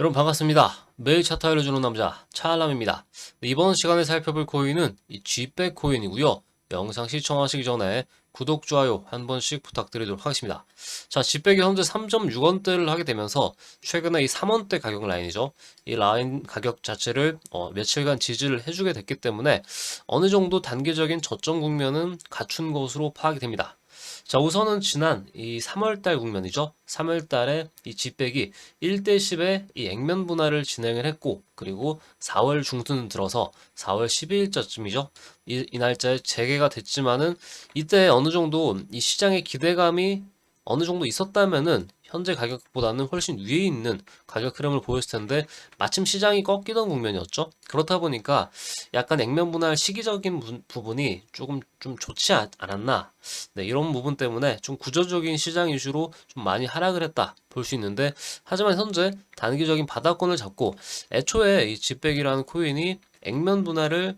여러분 반갑습니다. 매일 차트 알려주는 남자 차알람입니다. 네, 이번 시간에 살펴볼 코인은 이 G백 코인이고요. 영상 시청하시기 전에 구독, 좋아요 한 번씩 부탁드리도록 하겠습니다. 자, G백이 현재 3.6원대를 하게 되면서 최근에 이 3원대 가격 라인이죠. 이 라인 가격 자체를 어, 며칠간 지지를 해주게 됐기 때문에 어느 정도 단기적인 저점 국면은 갖춘 것으로 파악이 됩니다. 자, 우선은 지난 이 3월달 국면이죠. 3월달에 이 집백이 1대 10의 이 액면 분할을 진행을 했고, 그리고 4월 중순 들어서 4월 12일자쯤이죠. 이, 이 날짜에 재개가 됐지만은 이때 어느 정도 이 시장의 기대감이 어느 정도 있었다면은 현재 가격보다는 훨씬 위에 있는 가격 흐름을 보였을 텐데 마침 시장이 꺾이던 국면이었죠. 그렇다 보니까 약간 액면 분할 시기적인 부- 부분이 조금 좀 좋지 않- 않았나. 네, 이런 부분 때문에 좀 구조적인 시장 이슈로 좀 많이 하락을 했다 볼 수 있는데 하지만 현재 단기적인 바닥권을 잡고 애초에 이 집백이라는 코인이 액면 분할을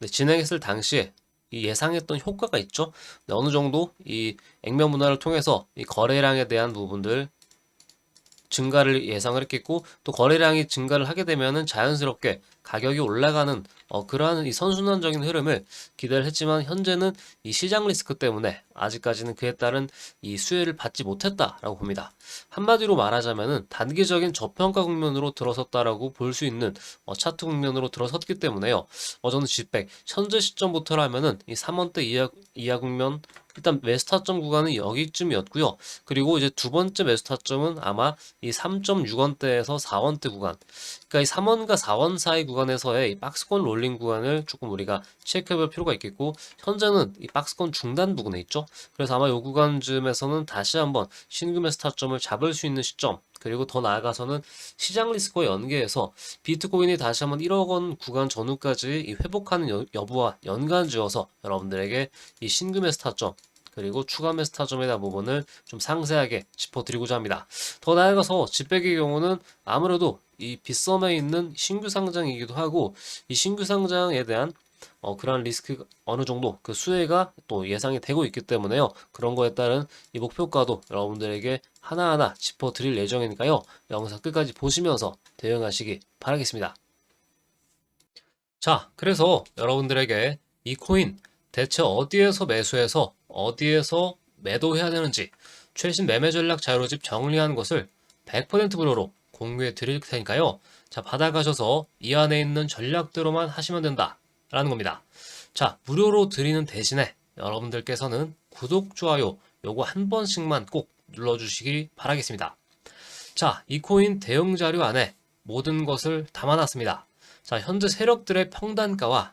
네, 진행했을 당시에 이 예상했던 효과가 있죠. 네, 어느 정도 이 액면 분할을 통해서 이 거래량에 대한 부분들 증가를 예상을 했겠고 또 거래량이 증가를 하게 되면은 자연스럽게 가격이 올라가는 어, 그러한 이 선순환적인 흐름을 기대를 했지만 현재는 이 시장 리스크 때문에 아직까지는 그에 따른 이 수혜를 받지 못했다라고 봅니다. 한마디로 말하자면은 단기적인 저평가 국면으로 들어섰다라고 볼 수 있는 어, 차트 국면으로 들어섰기 때문에요. 어, 저는 G백 현재 시점부터라면은 이 3원대 이하, 이하 국면 일단 매수 타점 구간은 여기쯤이었고요. 그리고 이제 두 번째 매수 타점은 아마 이 3.6원대에서 4원대 구간. 그러니까 이 3원과 4원 사이 구간에서의 이 박스권 롤링 구간을 조금 우리가 체크해 볼 필요가 있겠고 현재는 이 박스권 중단 부근에 있죠. 그래서 아마 이 구간쯤에서는 다시 한번 신규 매수 타점을 잡을 수 있는 시점 그리고 더 나아가서는 시장 리스크와 연계해서 비트코인이 다시 한번 1억 원 구간 전후까지 이 회복하는 여, 여부와 연관지어서 여러분들에게 이 신규 매수 타점 그리고 추가 매수 타점에 대한 부분을 좀 상세하게 짚어드리고자 합니다. 더 나아가서 집백의 경우는 아무래도 이 빗썸에 있는 신규 상장이기도 하고 이 신규 상장에 대한 어, 그러한 리스크 어느 정도 그 수혜가 또 예상이 되고 있기 때문에요. 그런 거에 따른 이 목표가도 여러분들에게 하나하나 짚어 드릴 예정이니까요. 영상 끝까지 보시면서 대응하시기 바라겠습니다. 자, 그래서 여러분들에게 이 코인 대체 어디에서 매수해서 어디에서 매도해야 되는지 최신 매매 전략 자료집 정리한 것을 100% 무료로 공유해 드릴 테니까요. 자, 받아가셔서 이 안에 있는 전략대로만 하시면 된다. 라는 겁니다. 자, 무료로 드리는 대신에 여러분들께서는 구독, 좋아요 요거 한 번씩만 꼭 눌러주시기 바라겠습니다. 자, 이 코인 대응 자료 안에 모든 것을 담아놨습니다. 자, 현재 세력들의 평단가와